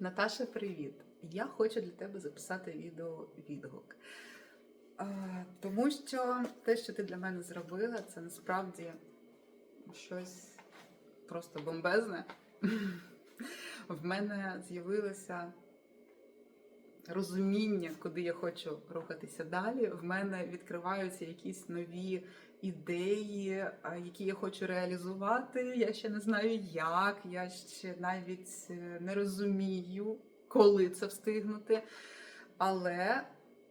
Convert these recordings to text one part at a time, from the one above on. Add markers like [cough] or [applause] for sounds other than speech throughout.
Наташа, привіт! Я хочу для тебе записати відео відгук. Тому що те, що ти для мене зробила, це насправді щось просто бомбезне. В мене з'явилося розуміння, куди я хочу рухатися далі. В мене відкриваються якісь нові ідеї, які я хочу реалізувати. Я ще не знаю як, я ще навіть е, не розумію, коли це встигнути. Але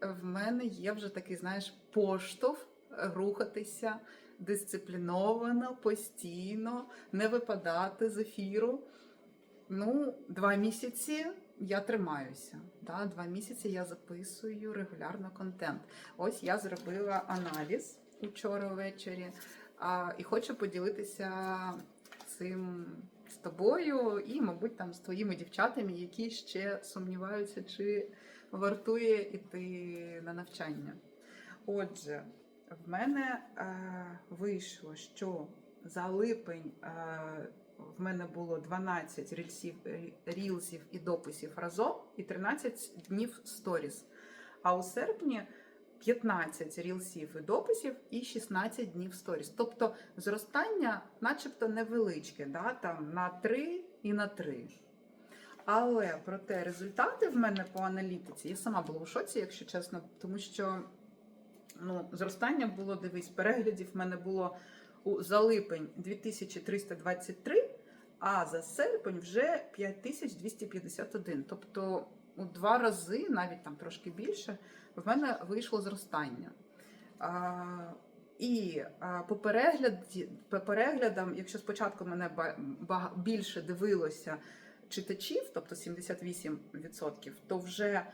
в мене є вже такий, знаєш, поштовх рухатися дисципліновано, постійно, не випадати з ефіру. Ну, два місяці я тримаюся. Да? Два місяці я записую регулярно контент. Ось я зробила аналіз учора ввечері а, і хочу поділитися цим з тобою і, мабуть, там з твоїми дівчатами, які ще сумніваються, чи вартує іти на навчання. Отже, в мене е, вийшло, що за липень е, в мене було 12 рільсів, рілзів і дописів разом і 13 днів сторіс. А у серпні 15 рілсів і дописів і 16 днів сторіс. Тобто зростання, начебто, невеличке, да? там на 3 і на 3. Але проте результати в мене по аналітиці, я сама була у шоці, якщо чесно, тому що ну, зростання було, дивись, переглядів в мене було у, за липень 2323, а за серпень вже 5251. Тобто у два рази, навіть там трошки більше, в мене вийшло зростання. А, і а, по, перегляді, по переглядам, якщо спочатку мене більше дивилося читачів, тобто 78%, то вже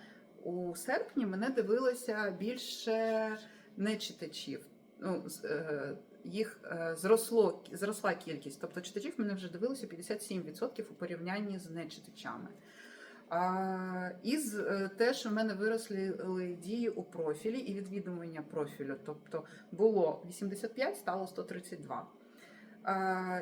у серпні мене дивилося більше не читачів. Ну, е, їх е, зросло, зросла кількість. Тобто читачів мене вже дивилося 57% у порівнянні з нечитачами. А, і з, е, те, що в мене виросли дії у профілі і відвідування профілю. Тобто було 85, стало 132. А,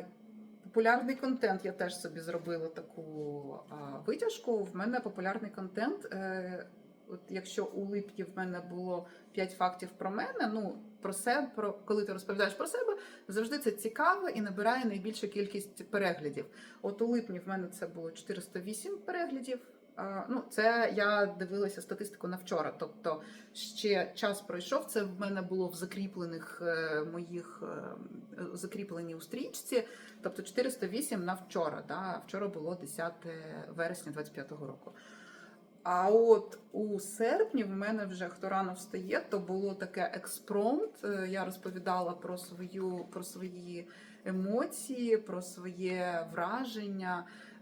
популярний контент я теж собі зробила таку а, витяжку. В мене популярний контент. Е, От якщо у липні в мене було 5 фактів про мене, ну про себе, про коли ти розповідаєш про себе, завжди це цікаво і набирає найбільшу кількість переглядів. От у липні в мене це було 408 переглядів. А, Ну, це я дивилася статистику на вчора. Тобто ще час пройшов. Це в мене було в закріплених е, моїх е, закріплені у стрічці. Тобто 408 на вчора. Да? Вчора було 10 вересня 25-го року. А от у серпні в мене вже хто рано встає, то було таке експромт. Е, Я розповідала про свою про свої емоції, про своє враження е,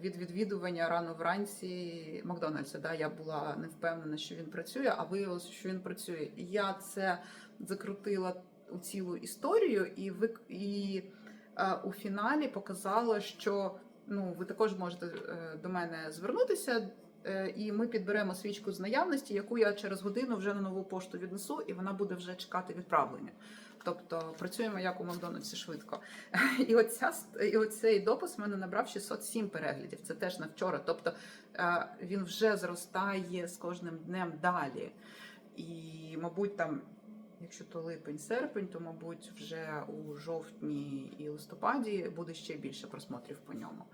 від відвідування рано вранці Макдональдса. Да, я була не впевнена, що він працює, а виявилося, що він працює. Я це закрутила у цілу історію, і ви і е, у фіналі показала, що ну ви також можете е, до мене звернутися. Е, І ми підберемо свічку з наявності, яку я через годину вже на нову пошту віднесу, і вона буде вже чекати відправлення. Тобто працюємо як у Макдональдсі швидко. І оця і оцей допис в мене набрав 607 переглядів. Це теж на вчора. Тобто е, він вже зростає з кожним днем далі. І, мабуть, там, якщо то липень, серпень, то мабуть, вже у жовтні і листопаді буде ще більше просмотрів по ньому.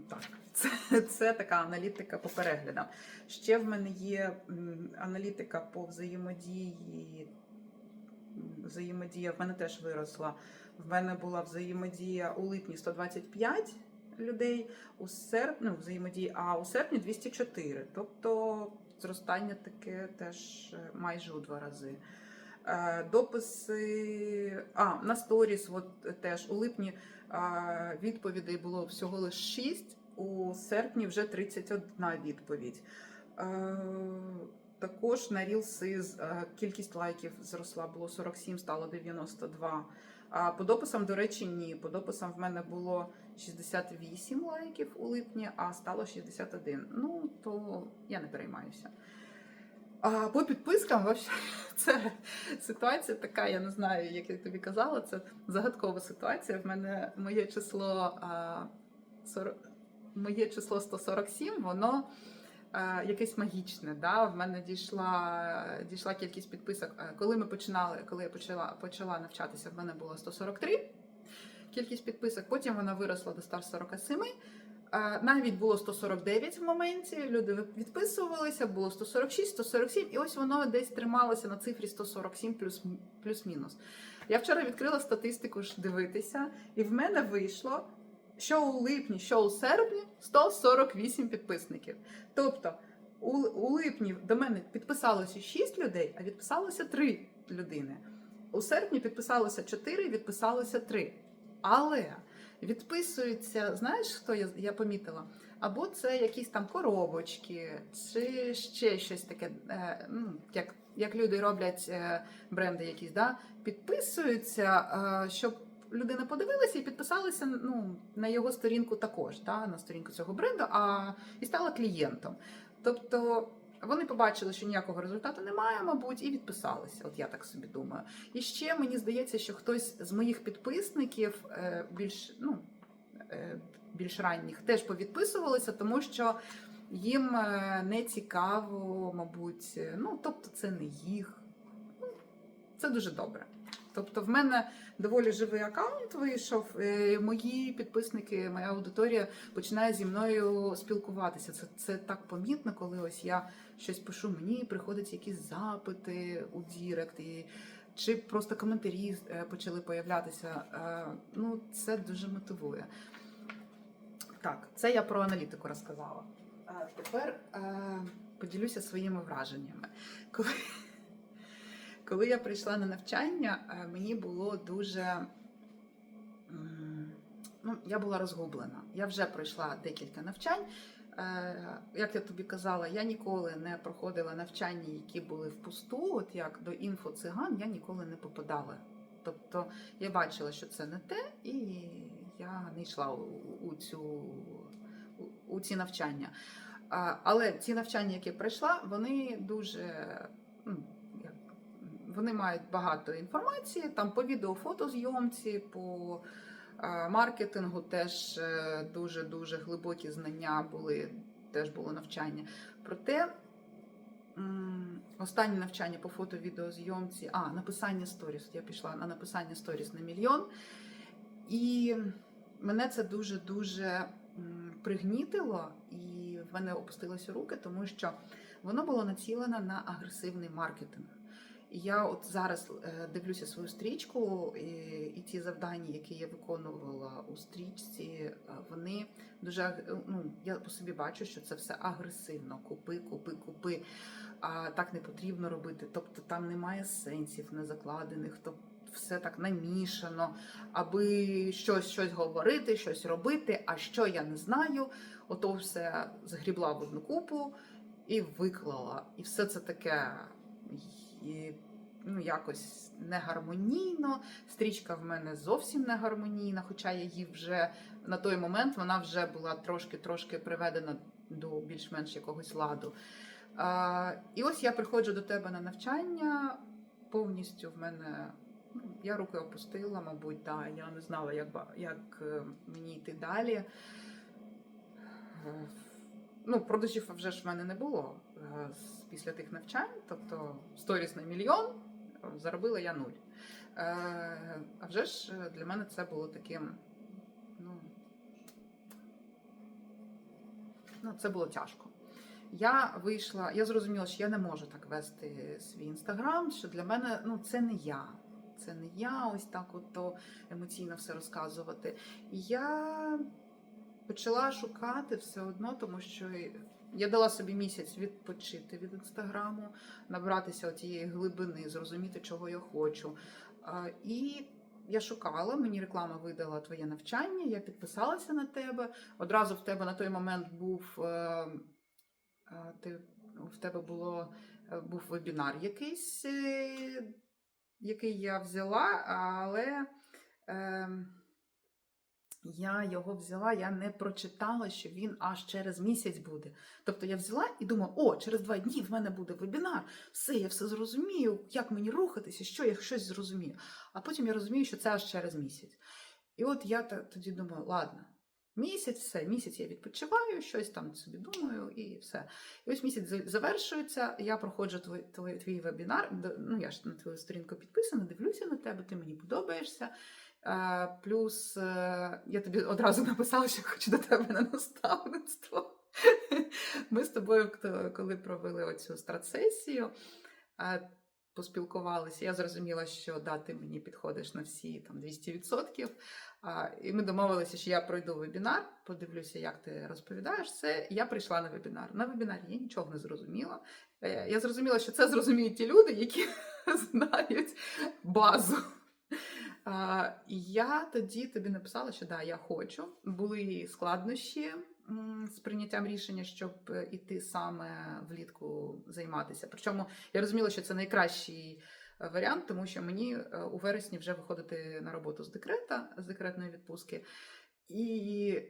Так, це, це така аналітика по переглядам. Ще в мене є аналітика по взаємодії. Взаємодія в мене теж виросла. В мене була взаємодія у липні 125 людей, у серпні ну, взаємодії, а у серпні 204. Тобто зростання таке теж е, майже у два рази. Е, Дописи а, на сторіс, от теж у липні відповідей було всього лише 6, у серпні вже 31 відповідь. Е, Також на рілси е, кількість лайків зросла, було 47, стало 92. А по дописам, до речі, ні. По дописам в мене було 68 лайків у липні, а стало 61. Ну, то я не переймаюся. А по підпискам, вообще, [laughs] це ситуація така, я не знаю, як я тобі казала, це загадкова ситуація. В мене моє число а, 40, моє число 147, воно якесь магічне. Да? В мене дійшла, дійшла кількість підписок. Коли ми починали, коли я почала, почала навчатися, в мене було 143 кількість підписок, потім вона виросла до 147. Навіть було 149 в моменті, люди відписувалися, було 146, 147, і ось воно десь трималося на цифрі 147 плюс, плюс-мінус. Я вчора відкрила статистику ж дивитися, і в мене вийшло, що у липні, що у серпні 148 підписників. Тобто у, у липні до мене підписалося 6 людей, а відписалося 3 людини. У серпні підписалося 4, відписалося 3. Але відписуються, знаєш, хто я, я помітила? Або це якісь там коробочки, чи ще щось таке, е, ну, як, як люди роблять е, бренди якісь, да? підписуються, е, щоб людина подивилася і підписалася ну, на його сторінку також, да? на сторінку цього бренду, а і стала клієнтом. Тобто вони побачили, що ніякого результату немає, мабуть, і відписалися. От я так собі думаю. І ще мені здається, що хтось з моїх підписників е, більш ну е, більш ранніх теж повідписувалися, тому що їм е, не цікаво, мабуть, ну тобто це не їх. Ну, Це дуже добре. Тобто, в мене доволі живий аккаунт вийшов. Мої підписники, моя аудиторія починає зі мною спілкуватися. Це, це так помітно, коли ось я щось пишу, мені приходять якісь запити у Дірект, і, чи просто коментарі е, почали появлятися. Е, Ну, це дуже мотивує. Так, це я про аналітику розказала. Тепер е, поділюся своїми враженнями. Коли, коли я прийшла на навчання, мені було дуже. Ну, я була розгублена. Я вже пройшла декілька навчань. Е, Як я тобі казала, я ніколи не проходила навчання, які були впусту, от як до інфо-циган, я ніколи не попадала. Тобто я бачила, що це не те, і я не йшла у, цю у, ці навчання. Але ці навчання, які я пройшла, вони дуже вони мають багато інформації там по відео, фотозйомці, по маркетингу теж дуже дуже глибокі знання були, теж було навчання. Проте останнє навчання по фото-відеозйомці, а написання сторіс. Я пішла на написання сторіс на мільйон. І мене це дуже-дуже пригнітило, і в мене опустилися руки, тому що воно було націлено на агресивний маркетинг. Я от зараз е, дивлюся свою стрічку, і, і ті завдання, які я виконувала у стрічці, е, вони дуже ну, я по собі бачу, що це все агресивно. Купи, купи, купи. А так не потрібно робити. Тобто там немає сенсів не закладених, тобто все так намішано, аби щось щось говорити, щось робити. А що я не знаю, ото все згрібла в одну купу і виклала. І все це таке ну, якось негармонійно. Стрічка в мене зовсім не гармонійна, хоча я її вже на той момент вона вже була трошки-трошки приведена до більш-менш якогось ладу. А, і ось я приходжу до тебе на навчання, повністю в мене. ну, Я руки опустила, мабуть, да, я не знала, як, як е, мені йти далі. Ну, продажів вже ж в мене не було е, після тих навчань, тобто сторіс на мільйон, заробила я нуль. Е, А вже ж е, для мене це було таким, ну, ну це було тяжко. Я вийшла, я зрозуміла, що я не можу так вести свій інстаграм, що для мене ну, це не я. Це не я ось так от то емоційно все розказувати. І я почала шукати все одно, тому що я дала собі місяць відпочити від інстаграму, набратися тієї глибини, зрозуміти, чого я хочу. І я шукала, мені реклама видала твоє навчання, я підписалася на тебе. Одразу в тебе на той момент був. е, е, Ти, в тебе було, е, був вебінар якийсь, який я взяла, але е, я його взяла, я не прочитала, що він аж через місяць буде. Тобто я взяла і думала, о, через два дні в мене буде вебінар, все, я все зрозумію, як мені рухатися, що я щось зрозумію. А потім я розумію, що це аж через місяць. І от я тоді думаю, ладно, Місяць, все, місяць я відпочиваю, щось там собі думаю, і все. І ось місяць завершується. Я проходжу твій, твій, твій вебінар. Ну, я ж на твою сторінку підписана, дивлюся на тебе, ти мені подобаєшся. Плюс е, я тобі одразу [laughs] написала, що хочу до тебе на наставництво. [laughs] Ми з тобою, хто- коли провели оцю стратсесію, поспілкувалися. Я зрозуміла, що да, ти мені підходиш на всі там 200%. І ми домовилися, що я пройду вебінар, подивлюся, як ти розповідаєш це. Я прийшла на вебінар. На вебінарі я нічого не зрозуміла. Е, Я зрозуміла, що це зрозуміють ті люди, які [laughs] знають базу. Я тоді тобі написала, що да, я хочу. Були складнощі з прийняттям рішення, щоб е, іти саме влітку займатися. Причому я розуміла, що це найкращий е, варіант, тому що мені е, у вересні вже виходити на роботу з декрета, з декретної відпустки. І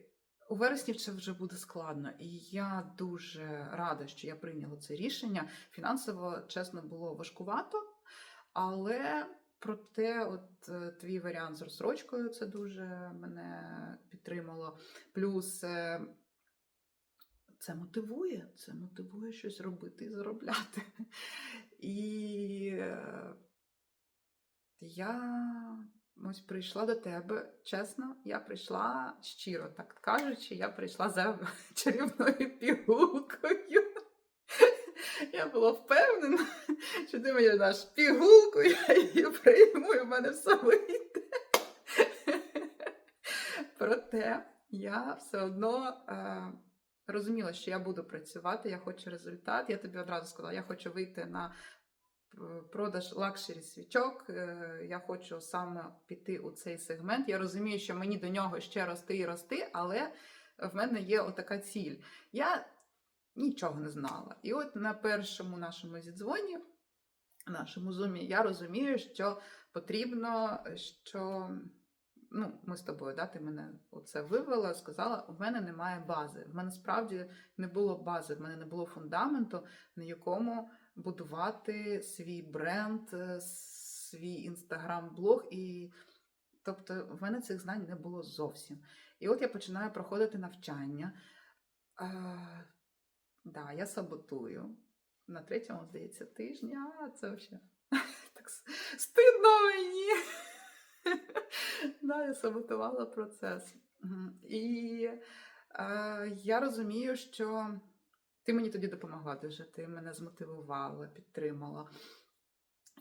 у вересні це вже буде складно. І я дуже рада, що я прийняла це рішення. Фінансово, чесно, було важкувато, але проте, от е, твій варіант з розсрочкою це дуже мене підтримало. Плюс е, це мотивує, це мотивує щось робити і заробляти. [laughs] І е, я ось прийшла до тебе, чесно, я прийшла щиро, так кажучи, я прийшла за [laughs] чарівною пігулкою. Я була впевнена, [laughs] що ти мені даш пігулку, [laughs] я її прийму, і в мене все вийде. [laughs] Проте я все одно е, розуміла, що я буду працювати, я хочу результат. Я тобі одразу сказала, я хочу вийти на е, продаж лакшері свічок. е, Я хочу саме піти у цей сегмент. Я розумію, що мені до нього ще рости і рости, але в мене є отака ціль. Я нічого не знала. І от на першому нашому зідзвоні, нашому зумі, я розумію, що потрібно, що ну, ми з тобою, да, ти мене оце вивела, сказала, у мене немає бази. В мене справді не було бази, в мене не було фундаменту, на якому будувати свій бренд, е, свій інстаграм-блог. І тобто в мене цих знань не було зовсім. І от я починаю проходити навчання. Да, я саботую. На третьому, здається, тижні, а це взагалі [laughs] так стидно мені. [laughs] да, я саботувала процес. І е, я розумію, що ти мені тоді допомогла дуже, ти мене змотивувала, підтримала.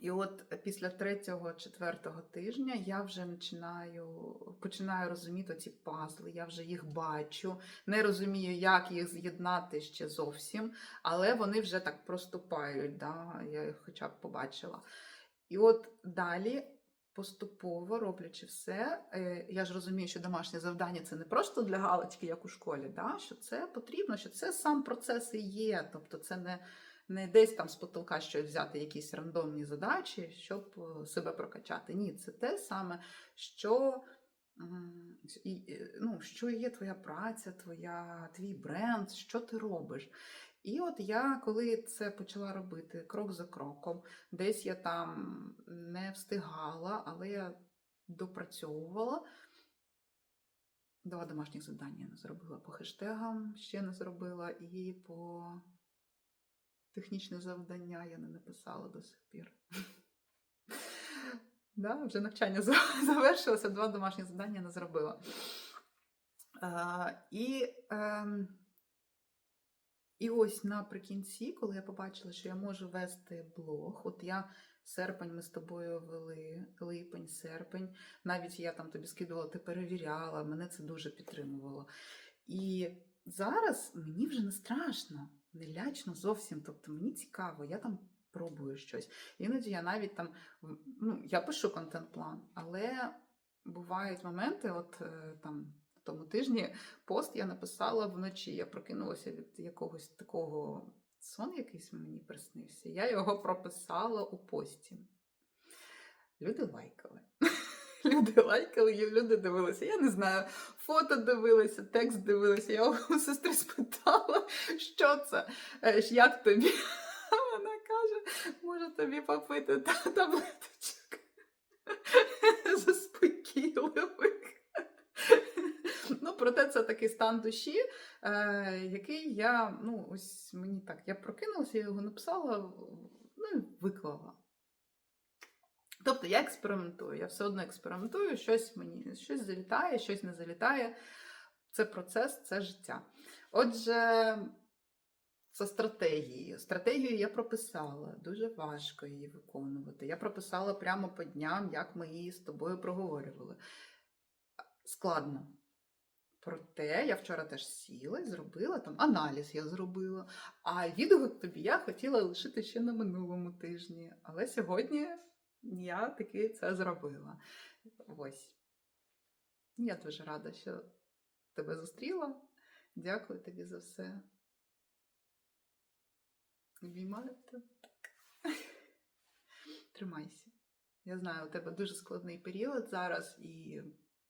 І от після третього, четвертого тижня я вже починаю, починаю розуміти ці пазли, я вже їх бачу, не розумію, як їх з'єднати ще зовсім, але вони вже так проступають, да? я їх хоча б побачила. І от далі, поступово роблячи все, е, я ж розумію, що домашнє завдання це не просто для галочки, як у школі, да? що це потрібно, що це сам процес і є. Тобто це не, не десь там з потолка щось взяти, якісь рандомні задачі, щоб е, себе прокачати. Ні, це те саме, що. е, Ну, що є твоя праця, твоя, твій бренд, що ти робиш. І от я, коли це почала робити крок за кроком, десь я там не встигала, але я допрацьовувала. Два домашніх завдання не зробила по хештегам, ще не зробила, і по технічне завдання я не написала до сих пір. [laughs] Да, вже навчання [laughs] завершилося, два домашні завдання не зробила. А, і, ем, і ось наприкінці, коли я побачила, що я можу вести блог, от я серпень ми з тобою вели, липень, серпень, навіть я там тобі скидувала, ти перевіряла, мене це дуже підтримувало. І зараз мені вже не страшно, не лячно зовсім. Тобто мені цікаво, я там пробую щось. Іноді я навіть там ну, я пишу контент-план, але бувають моменти, от е, там тому тижні пост я написала вночі. Я прокинулася від якогось такого сон, якийсь мені приснився. Я його прописала у пості. Люди лайкали. Люди лайкали, і люди дивилися. Я не знаю, фото дивилися, текст дивилися. Я у сестри спитала, що це, Е, як тобі. Вона каже, може тобі попити та- таблеточок заспокійливих. Ну, проте це такий стан душі, е, який я, ну, ось мені так, я прокинулася, я його написала, ну і виклала. Тобто я експериментую, я все одно експериментую, щось мені щось залітає, щось не залітає. Це процес, це життя. Отже, це стратегії. Стратегію я прописала, дуже важко її виконувати. Я прописала прямо по дням, як ми її з тобою проговорювали. Складно. Проте я вчора теж сіла і зробила там аналіз, я зробила. А відгук тобі я хотіла лишити ще на минулому тижні. Але сьогодні я таки це зробила. Ось. Я дуже рада, що тебе зустріла. Дякую тобі за все. Обіймаю тебе. Тримайся. Я знаю, у тебе дуже складний період зараз, і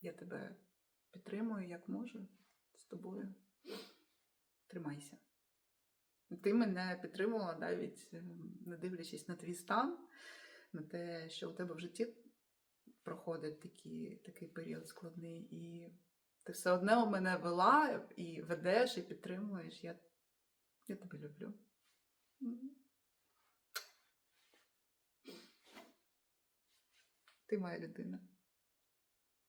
я тебе підтримую, як можу з тобою. Тримайся. Ти мене підтримувала навіть е, не дивлячись на твій стан, на те, що у тебе в житті проходить такий, такий період складний, і ти все одно мене вела і ведеш, і підтримуєш. Я, я тебе люблю. Ти моя людина.